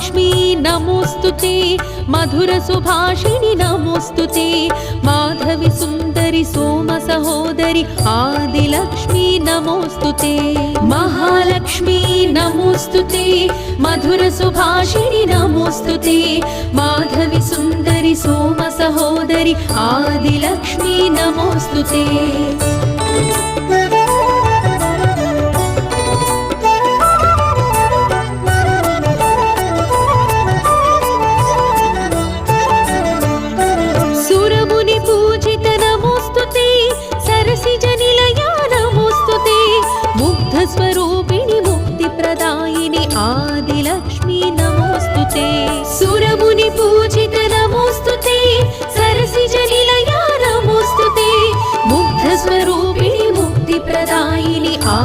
లక్ష్మీ నమోస్తు మధుర సుభాషిణి నమోస్తు మాధవి సుందరి సోమ సహోదరి ఆదిలక్ష్మీ నమోస్తు మహాలక్ష్మీ నమోస్తు మధుర సుభాషిణి నమోస్తు మాధవి సుందరి సోమ సహోదరి ఆదిలక్ష్మీ నమోస్తు జ్ఞానస్వరూపిణి ముక్తి ప్రదాయిని ఆదిలక్ష్మి నమోస్తు సురముని పూజిత నమోస్తు సరసిజ నిలయ నమోస్తు ముగ్ధ స్వరూపిణి ముక్తి ప్రదాయిని ఆ